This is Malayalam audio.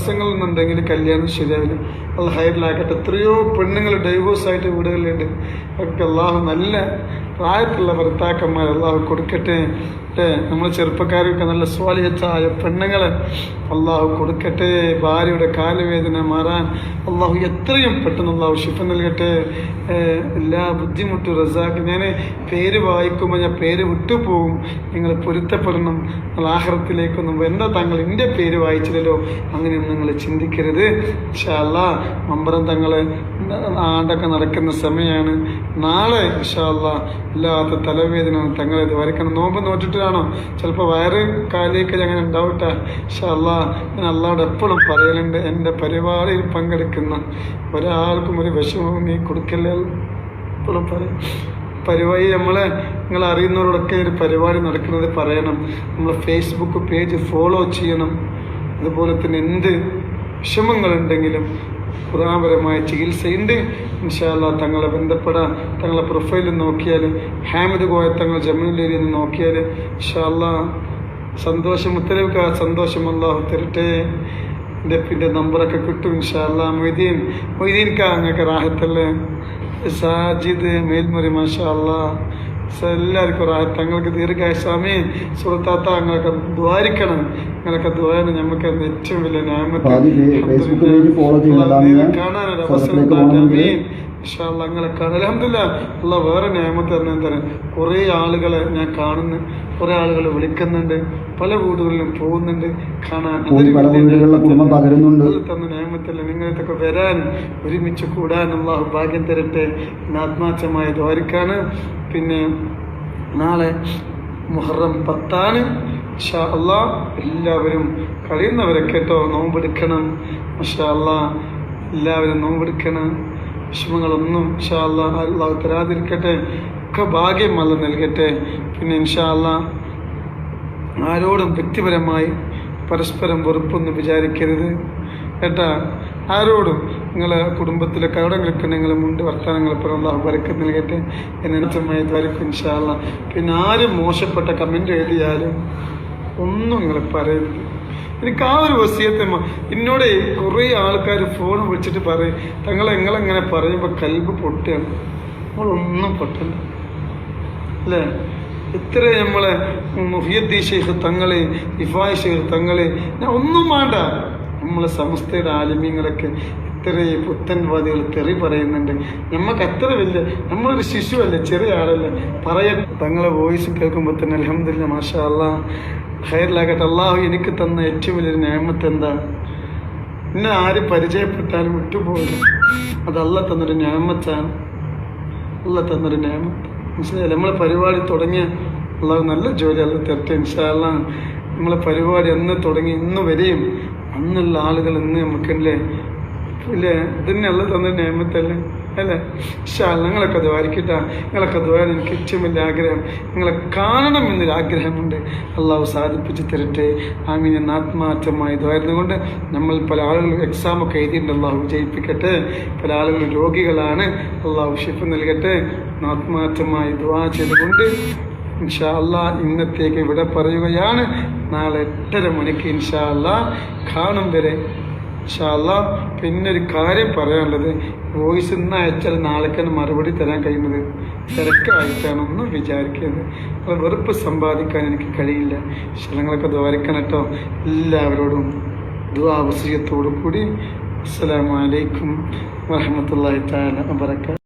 ദിവസങ്ങളിൽ എന്നുണ്ടെങ്കിൽ കല്യാണം ശരിയാവില്ല. അത് ഹൈറിലാക്കട്ടെ. എത്രയോ പെണ്ണുങ്ങൾ ഡൈവോഴ്സ് ആയിട്ട് വീടുകളിലുണ്ട്. അവർക്ക് അള്ളാഹു നല്ല പ്രായത്തിലുള്ള ഭർത്താക്കന്മാർ അള്ളാഹു കൊടുക്കട്ടെ. അല്ലേ? നമ്മൾ ചെറുപ്പക്കാരൊക്കെ നല്ല സ്വാലിയത്തായ പെണ്ണുങ്ങളെ അള്ളാഹു കൊടുക്കട്ടെ. ഭാര്യയുടെ കാലുവേദന മാറാൻ അള്ളാഹു എത്രയും പെട്ടെന്ന് അള്ളാഹു ഷിഫ നൽകട്ടെ. എല്ലാ ബുദ്ധിമുട്ടും റസാക്കും ഞാൻ പേര് വായിക്കുമ്പോൾ ഞാൻ പേര് വിട്ടുപോകും. നിങ്ങൾ പൊരുത്തപ്പെടണം. നിങ്ങൾ ആഹ്റത്തിലേക്കൊന്നും എന്താ താങ്കൾ എന്റെ പേര് വായിച്ചില്ലല്ലോ. അങ്ങനെയൊന്നും നിങ്ങൾ ചിന്തിക്കരുത്. ഇൻഷാല്ല മമ്പറം തങ്ങൾ ആണ്ടൊക്കെ നടക്കുന്ന സമയമാണ് നാളെ ഇൻഷാല്ല ഇല്ലാത്ത തലവേദന തങ്ങൾ ഇത് വരയ്ക്കണം. നോമ്പ് നോറ്റിട്ടാണോ? ചിലപ്പോൾ വയറ് കാലിയൊക്കെ അങ്ങനെ ഉണ്ടാവട്ടെ അള്ളാ ഞാൻ അല്ലാടെ എപ്പോഴും പറയലുണ്ട് എന്റെ പരിപാടിയിൽ പങ്കെടുക്കുന്ന ഒരാൾക്കും ഒരു വിഷമവും നീ കൊടുക്കല്ലേ എപ്പോഴും പറയും. പരിപാടി നമ്മളെ നിങ്ങൾ അറിയുന്നവരോടൊക്കെ ഒരു പരിപാടി നടക്കുന്നത് പറയണം. നമ്മൾ ഫേസ്ബുക്ക് പേജ് ഫോളോ ചെയ്യണം. അതുപോലെ തന്നെ എന്ത് വിഷമങ്ങളുണ്ടെങ്കിലും ഖുറാപരമായ ചികിത്സയുണ്ട്. ഇൻഷാല്ല തങ്ങളെ ബന്ധപ്പെടാൻ തങ്ങളെ പ്രൊഫൈൽ നോക്കിയാൽ ഹാമിദ് കോയ തങ്ങൾ ജമീലേരിയിൽ എന്ന് നോക്കിയാൽ ഇൻഷാല്ല സന്തോഷം ഉത്തരവുക സന്തോഷം അള്ളാഹു തരട്ടെ. എന്റെ പിന്നെ നമ്പറൊക്കെ കിട്ടും ഇൻഷാല്ല മൊയ്തീൻ മൊയ്തീൻക്കാ അങ്ങക്ക് റാഹത്തല്ലേ? സാജിദ് മേൽമുറി മാഷാ അല്ലാ സ- എല്ലാവർക്കും റാഹത്ത് തങ്ങൾക്ക് ദീർഘായുസ്വാമി സുഹൃത്താത്ത അങ്ങനെയൊക്കെ ദ്വാരിക്കണം. അങ്ങനെയൊക്കെ ദ്വാരം നമുക്ക് ഏറ്റവും വലിയ. ഞാൻ കാണാനൊരു അവസരം അല്ലാ അങ്ങനെ കാണാം. അലഹമില്ല അല്ല വേറെ നിയമത്ത് തന്നെ തരാം കുറേ ആളുകളെ ഞാൻ കാണുന്നു. കുറേ ആളുകൾ വിളിക്കുന്നുണ്ട്. പല വീടുകളിലും പോകുന്നുണ്ട് കാണാൻ. നിയമത്തല്ലേ. തന്ന നിയമത്തിൽ നിങ്ങൾക്കൊക്കെ വരാൻ ഒരുമിച്ച് കൂടാൻ അള്ളാഹു ഭാഗ്യം തരട്ടെ. ആത്മാർത്ഥമായ ദ്വാരിക്കാണ്. പിന്നെ നാളെ മുഹറം പത്താണ്. അള്ളാ എല്ലാവരും കഴിയുന്നവരൊക്കെ കേട്ടോ നോമ്പെടുക്കണം. മഷാ അല്ലാ എല്ലാവരും നോമ്പെടുക്കണം. വിഷമങ്ങളൊന്നും ഇൻഷാ അള്ളാ അള്ളാഹു തരാതിരിക്കട്ടെ. ഒക്കെ ഭാഗ്യം അല്ല നൽകട്ടെ. പിന്നെ ഇൻഷാ അള്ളാ ആരോടും വ്യക്തിപരമായി പരസ്പരം വെറുപ്പൊന്നും വിചാരിക്കരുത്. കേട്ടാ? ആരോടും നിങ്ങളെ കുടുംബത്തിലെ എവിടെങ്കിലൊക്കെ നിങ്ങൾ മുണ്ട് വർത്തമാനങ്ങൾ അള്ളാഹു വരക്ക് നൽകട്ടെ. എന്നമായി വരക്കും ഇൻഷാല്ല പിന്നെ ആരും മോശപ്പെട്ട കമന്റ് എഴുതിയാലും ഒന്നും നിങ്ങൾ പറയരുത്. എനിക്ക് ആ ഒരു വസീയത്തെ എന്നോട് കുറേ ആൾക്കാർ ഫോൺ വിളിച്ചിട്ട് പറയും തങ്ങൾ നിങ്ങളെങ്ങനെ പറയുമ്പോൾ കൽബ് പൊട്ടുകയാണ് നമ്മളൊന്നും പൊട്ടല്ല അല്ലേ? എത്ര നമ്മളെ മുഹിയദ്ദീ ഷെയ്ഖ് തങ്ങളെ ഇഫായ് ഷെയ്ഖ് തങ്ങളെ ഞാൻ ഒന്നും വേണ്ട നമ്മളെ സമസ്തയുടെ ആലിമ്യങ്ങളൊക്കെ എത്ര പുത്തൻവാദികൾ തെറി പറയുന്നുണ്ട്. നമുക്ക് അത്ര വലിയ നമ്മളൊരു ശിശുവല്ലേ ചെറിയ ആളല്ല? പറയ തങ്ങളെ വോയിസ് കേൾക്കുമ്പോൾ തന്നെ അലഹമില്ല മാഷാ അല്ലാ ഹൈറിലാകട്ടെ അള്ളാഹു എനിക്ക് തന്ന ഏറ്റവും വലിയൊരു നിയമത്ത് എന്താ? പിന്നെ ആര് പരിചയപ്പെട്ടാലും വിട്ടുപോകും അതല്ല തന്നൊരു ഞാമത്താണ് അല്ല തന്നൊരു ഞാമത്ത് മനസ്സിലായില്ല നമ്മളെ പരിപാടി തുടങ്ങിയ അള്ളാഹു നല്ല ജോലി അല്ല തെറ്റ ഇൻഷാല്ല നമ്മളെ പരിപാടി അന്ന് തുടങ്ങി ഇന്ന് വരെയും അന്നുള്ള ആളുകൾ ഇന്ന് നമുക്കല്ലേ ഇല്ലേ? ഇതന്നെ അല്ല തന്ന നിയമത്തല്ലേ? അല്ലേ? ഇൻഷാല്ല നിങ്ങളൊക്കെ ദ്വാരിക്കട്ട നിങ്ങളൊക്കെ ദ്വാരം എനിക്ക് ഏറ്റവും വലിയ ആഗ്രഹം. നിങ്ങളെ കാണണം എന്നൊരു ആഗ്രഹമുണ്ട്. അള്ളാഹു സാധിപ്പിച്ച് തരട്ടെ. ആമീൻ ആത്മാർത്ഥമായി ദ്വാരുന്നുകൊണ്ട് നമ്മൾ പല ആളുകളും എക്സാമൊക്കെ എഴുതിയിട്ടുണ്ട്. അള്ളാഹു വിജയിപ്പിക്കട്ടെ പല ആളുകളും രോഗികളാണ്. അള്ളാഹു ഷിഫ് നൽകട്ടെ. ആത്മാർത്ഥമായി ദ്വാ ചെയ്തുകൊണ്ട് ഇൻഷാ ഇന്നത്തേക്ക് ഇവിടെ പറയുകയാണ്. നാളെ എട്ടര മണിക്ക് ഇൻഷാ കാണും വരെ. ഇൻഷാ അല്ലാ പിന്നെ ഒരു കാര്യം പറയാനുള്ളത്. വോയിസ് ഇന്ന് അയച്ചാൽ നാളേക്കാണ് മറുപടി തരാൻ കഴിയുന്നത്. തിരക്കായിട്ടാണ് ഒന്നും വിചാരിക്കരുത്. അത് വെറുപ്പ് സമ്പാദിക്കാൻ എനിക്ക് കഴിയില്ല. ശലങ്ങളൊക്കെ ദ്വാരിക്കണം കേട്ടോ. എല്ലാവരോടും ദ്വാവസീയത്തോടു കൂടി അസ്സലാമലൈക്കും അലൈക്കും വറഹമത്തല്ലാഹി താല വബറകാതുഹു.